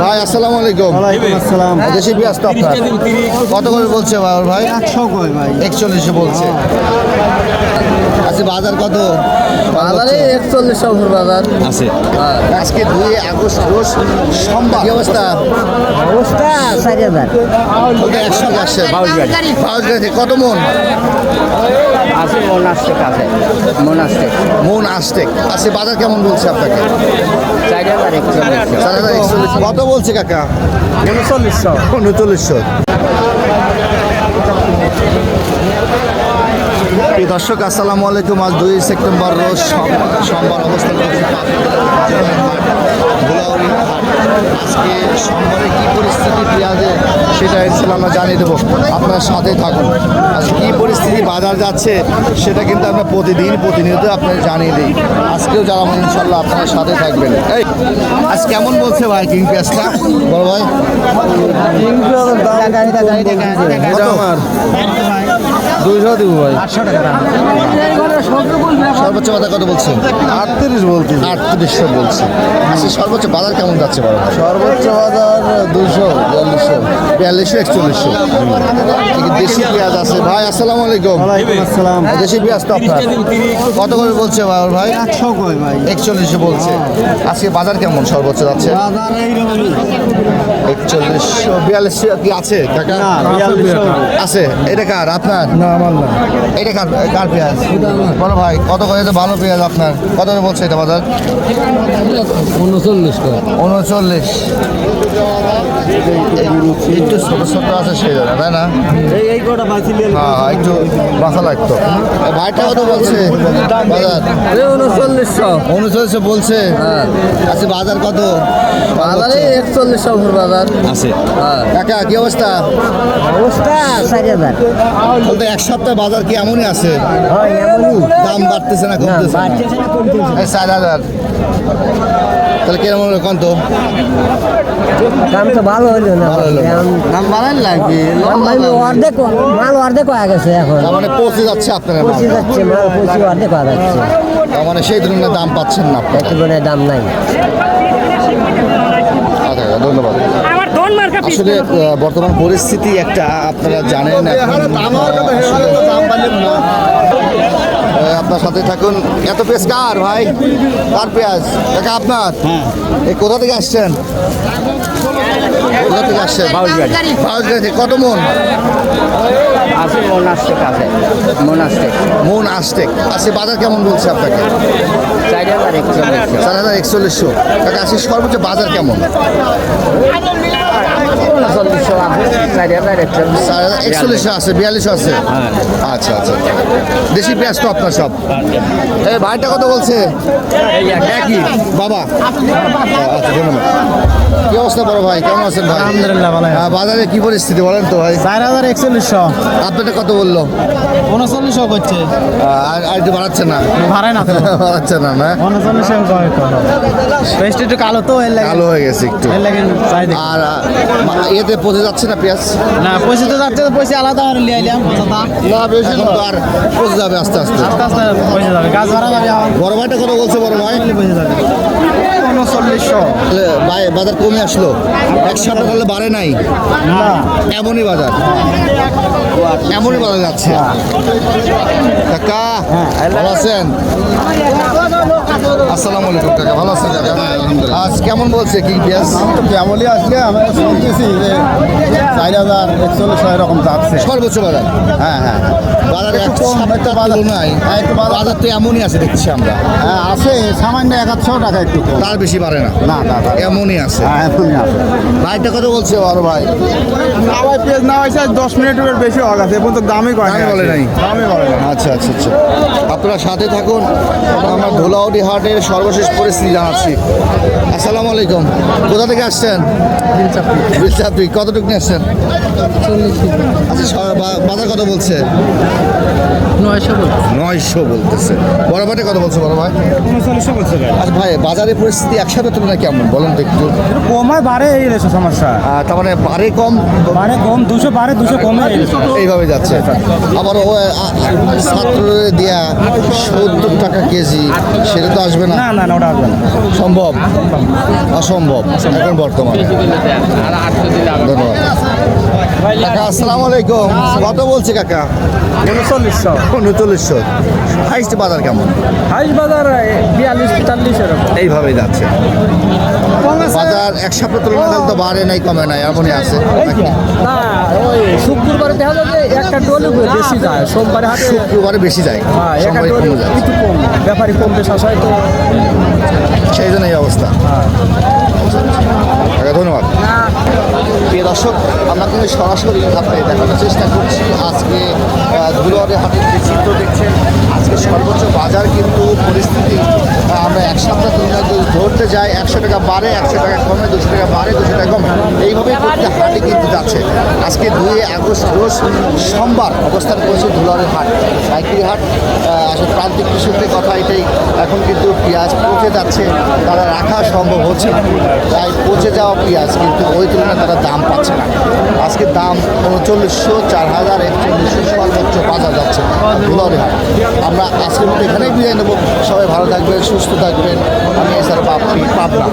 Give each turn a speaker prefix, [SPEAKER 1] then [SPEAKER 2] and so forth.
[SPEAKER 1] ভাই আসসালামু আলাইকুম।
[SPEAKER 2] ওয়ালাইকুম আসসালাম।
[SPEAKER 1] দেশি পেঁয়াজ তো আপনার। কত করে বলছে ভাই
[SPEAKER 2] একশো কই ভাই।
[SPEAKER 1] একচল্লিশে বলছে। আচ্ছা বাজার কত?
[SPEAKER 3] বাজারে একচল্লিশ সফর বাজার।
[SPEAKER 1] আছে। আজকে দুই আগস্ট রোজ সোমবার। কি অবস্থা?
[SPEAKER 3] অবস্থা চারি হাজার।
[SPEAKER 1] একসঙ্গে আসছে বাউশ গাড়ি বাউশ গাড়ি কত মন?
[SPEAKER 3] আছে মনাস্টেক আছে মনাস্টেক
[SPEAKER 1] মন আসতে আজকে বাজার কেমন বলছে আপনাকে?
[SPEAKER 3] চারি হাজার একচল্লিশ।
[SPEAKER 1] চার হাজার একচল্লিশ। কত বলছে কাকা?
[SPEAKER 3] উনচল্লিশশো।
[SPEAKER 1] উনচল্লিশশো। প্রিয় দর্শক আসসালামু আলাইকুম। আজ দুই সেপ্টেম্বর রোজ সোম- সোমবার অবস্থান করছি আজকে সোমবারে কি পরিস্থিতি পেঁয়াজে সেটা ইনশাল্লাহ আমরা জানিয়ে দেবো। আপনার সাথে থাকুন। আজকে কী পরিস্থিতি বাজার যাচ্ছে সেটা কিন্তু আমরা প্রতিদিন প্রতিনিয়ত আপনাদের জানিয়ে দিই। আজকেও জানাব ইনশাল্লাহ আপনার সাথে থাকবেন। এই আজ কেমন বলছে ভাই কিং পেঁয়াজটা? বড় ভাই?
[SPEAKER 2] দুইশো দিব ভাই।
[SPEAKER 1] সর্বোচ্চ বাজার কত বলছে?
[SPEAKER 2] আটত্রিশ বলছি।
[SPEAKER 1] আটত্রিশশো বলছে। আচ্ছা সর্বোচ্চ বাজার কেমন যাচ্ছে বড়
[SPEAKER 2] সর্বোচ্চ বাজার দুইশো বিয়াল্লিশশো।
[SPEAKER 1] বিয়াল্লিশশো একচল্লিশশো। দেশি পেঁয়াজ আছে। ভাই আসসালামু আলাইকুম।
[SPEAKER 2] আসসালাম।
[SPEAKER 1] দেশি পেঁয়াজ তো আপনার। কত করে বলছে ভাই
[SPEAKER 2] একশো ভাই।
[SPEAKER 1] একচল্লিশশো বলছে। আজকে বাজার কেমন সর্বোচ্চ যাচ্ছে? একচল্লিশশো বিয়াল্লিশশো কি আছে? কাকা? আছে। এটা কার? আপনার?
[SPEAKER 2] না আমার না।
[SPEAKER 1] এটা কার কার পেঁয়াজ? বড় ভাই কত করে তো ভালো পেঁয়াজ আপনার? কত করে বলছে এটা বাজার?
[SPEAKER 3] উনচল্লিশ
[SPEAKER 1] উনচল্লিশ। একটু ছোট ছোট আছে সেই জন্য তাই না? হ্যাঁ একটু বাসা লাগতো। ভাইটা কত বলছে? বাজার?
[SPEAKER 3] উনচল্লিশশো।
[SPEAKER 1] উনচল্লিশে বলছে? আচ্ছা বাজার কত?
[SPEAKER 3] বাজারে একচল্লিশ সফর বাজার।
[SPEAKER 1] আছে।
[SPEAKER 3] হ্যাঁ।
[SPEAKER 1] কাকা কি অবস্থা?
[SPEAKER 3] অবস্থা চারি হাজার।
[SPEAKER 1] এক সপ্তাহ বাজার কি এমনই আছে?
[SPEAKER 3] হয় এমনই।
[SPEAKER 1] বাড়তেছে না কমতেছে না।
[SPEAKER 3] বাড়তেছে না কমতেছে
[SPEAKER 1] এই হাজার। তাহলে কীরকম হলো কত
[SPEAKER 3] দাম তো ভালো হইল না।
[SPEAKER 1] ভালো হলো। দাম লাগবে
[SPEAKER 3] অর্ধেক মাল অর্ধেক হয়ে গেছে এখন।
[SPEAKER 1] মানে পচে যাচ্ছে আপনার।
[SPEAKER 3] পচে যাচ্ছে মাল পচি অর্ধেক হয়ে যাচ্ছে।
[SPEAKER 1] তার মানে সেই ধরনের দাম পাচ্ছেন না আপনারা।
[SPEAKER 3] একেবারে দাম নাই।
[SPEAKER 1] আচ্ছা ধন্যবাদ।
[SPEAKER 4] আমার ধন মার্কা
[SPEAKER 1] আসলে বর্তমান পরিস্থিতি একটা আপনারা জানেন আপনার সাথে থাকুন। এত পেঁয়াজ কার ভাই? কার পেঁয়াজ? কাকা আপনার? এই কোথা থেকে আসছেন? কোথা থেকে কত মন?
[SPEAKER 3] আছে মনাস্টেক আছে। মনাস্টেক
[SPEAKER 1] মন আসতে আজকে বাজার কেমন বলছে আপনাকে?
[SPEAKER 3] চার হাজার একচল্লিশ।
[SPEAKER 1] চার হাজার একচল্লিশশো। কাকা আজকে সর্বোচ্চ বাজার কেমন? একচল্লিশশো আছে বিয়াল্লিশশো আছে। আচ্ছা আচ্ছা। দেশি পেঁয়াজ তো আপনার সব। এই ভাইটা কত বলছে? একই। বাবা। আচ্ছা ধন্যবাদ। কি অবস্থা বড় ভাই? কেমন আছেন ভাই?
[SPEAKER 2] আলহামদুলিল্লাহ ভালো
[SPEAKER 1] বাজারে কি পরিস্থিতি বলেন তো ভাই?
[SPEAKER 2] চার হাজার একচল্লিশশো।
[SPEAKER 1] আপনারটা কত বলল?
[SPEAKER 2] উনচল্লিশশো করছে।
[SPEAKER 1] আর আর একটু বাড়াচ্ছে না?
[SPEAKER 2] ভাড়ায় না
[SPEAKER 1] বাড়াচ্ছে না না?
[SPEAKER 2] উনচল্লিশশো কয় একটু কালো তো
[SPEAKER 1] কালো হয়ে গেছে একটু। আর এতে পচে যাচ্ছে না পেঁয়াজ?
[SPEAKER 2] না পচে তো যাচ্ছে তো পয়সা আলাদা আর লিয়ে আইলাম
[SPEAKER 1] না বেশি তো আর পচে যাবে আস্তে আস্তে।
[SPEAKER 2] আস্তে আস্তে পয়সা যাবে গাছ ভাড়া যাবে
[SPEAKER 1] বড় ভাইটা কত বলছে বড় ভাই?
[SPEAKER 2] পয়সা যাবে।
[SPEAKER 1] বাজার কমে আসলো। এক সপ্তাহ তাহলে বাড়ে নাই।
[SPEAKER 2] না।
[SPEAKER 1] এমনই বাজার। এমনই বাজার যাচ্ছে। কাকা ভালো আছেন? আসসালামু আলাইকুম কাকা ভালো আছেন কাকা? আজ কেমন বলছে কিং পেঁয়াজ?
[SPEAKER 2] কেমনই আজকে আমরা শুনতেছি যে চার হাজার একচল্লিশ এরকম যাচ্ছে।
[SPEAKER 1] সর্বোচ্চ বাজার?
[SPEAKER 2] হ্যাঁ হ্যাঁ।
[SPEAKER 1] বাজার
[SPEAKER 2] একটু একটু বাজার- হ্যাঁ, একটু বাজার-
[SPEAKER 1] তো এমনই আছে দেখছি আমরা।
[SPEAKER 2] হ্যাঁ আছে সামান্য এক আধশো টাকা একটু
[SPEAKER 1] তার বেশি বাড়ে না।
[SPEAKER 2] না না না।
[SPEAKER 1] এমনই আছে।
[SPEAKER 2] হ্যাঁ এমনই আছে।
[SPEAKER 1] ভাইটা কথা বলছে বড় ভাই?
[SPEAKER 2] না ভাই পেঁয়াজ না হয়েছে দশ মিনিটের বেশি হয়ে গেছে এখন তো দামই করে
[SPEAKER 1] দামই বলে নাই।
[SPEAKER 2] দামই বলে না
[SPEAKER 1] আচ্ছা আচ্ছা আচ্ছা। আপনারা সাথে থাকুন। আমরা ধুলাউড়ি হাটের সর্বশেষ পরিস্থিতি জানাচ্ছি। আলাইকুম। কোথা থেকে আসছেন? বিলচাপি কতটুকু নিয়ে আসছেন? আচ্ছা বাজার কত বলছে?
[SPEAKER 3] নয়শো
[SPEAKER 1] নয়শো বলতেছে। বড় ভাইটা কত বলছে বড় ভাই? আচ্ছা ভাই বাজারের পরিস্থিতি একসাথে তুলনায় কেমন? বলেন তো একটু।
[SPEAKER 2] কমায় বাড়ে এই রেছে সমস্যা।
[SPEAKER 1] তার মানে বাড়ে কম?
[SPEAKER 2] বাড়ে কম দুশো বাড়ে দুশো কমে।
[SPEAKER 1] এইভাবে যাচ্ছে। আবার ও ছাত্র দিয়া সত্তর টাকা কেজি সেটা তো আসবে না?
[SPEAKER 2] না না না ওটা আসবে না।
[SPEAKER 1] সম্ভব। অসম্ভব এখন বর্তমানে। ধন্যবাদ। কাকা আসসালামু আলাইকুম। কত বলছে কাকা?
[SPEAKER 2] উনচল্লিশশো।
[SPEAKER 1] উনচল্লিশশো। হাইস্ট বাজার কেমন?
[SPEAKER 2] হাইস বাজার বিয়াল্লিশ এরকম।
[SPEAKER 1] এইভাবেই যাচ্ছে। বাজার এক সপ্তাহ তুলনায় তো বাড়ে নাই কমে নাই এমনই আছে।
[SPEAKER 2] না ওই শুক্রবারে দেখা যায় একটা ডোলে বেশি যায় সোমবারে হাটে
[SPEAKER 1] শুক্রবারে বেশি যায়
[SPEAKER 2] হ্যাঁ একটা ডোলে
[SPEAKER 1] কমে যায়।
[SPEAKER 2] একটু কম ব্যাপারী কমতে শাস হয় তো।
[SPEAKER 1] সেই জন্য এই অবস্থা কাকা, ধন্যবাদ প্রিয় দর্শক, আমরা কিন্তু সরাসরি আপনাকে দেখানোর চেষ্টা করছি। আজকে দুলোয়ারে হাটের যে চিত্র দেখছেন, আজকে সর্বোচ্চ বাজার কিন্তু পরিস্থিতি আহ, আমরা এক সপ্তাহ তুলনায় যদি ধরতে যাই একশো টাকা বাড়ে, একশো টাকা কমে, দুশো টাকা বাড়ে, দুশো টাকা কমে। এইভাবেই প্রতিটা হাটে কিন্তু যাচ্ছে। আজকে দুই আগস্ট রোজ সোমবার অবস্থান করেছে ধুলোয়ারের হাট, সাইকেল হাট। আসলে প্রান্তিক কৃষকদের কথা এটাই। এখন কিন্তু পেঁয়াজ পচে যাচ্ছে, তারা রাখা সম্ভব হচ্ছে না। তাই পচে যাওয়া পেঁয়াজ কিন্তু ওই তুলনায় তারা দাম পাচ্ছে না। আজকে দাম উনচল্লিশশো, চার হাজার একচল্লিশশো সর্বোচ্চ বাজার যাচ্ছে। আমরা আজকের মতো এখানেই বিদায় নেব। সবাই ভালো থাকবেন, সুস্থ থাকবেন। আমি এছাড়া পাবনা।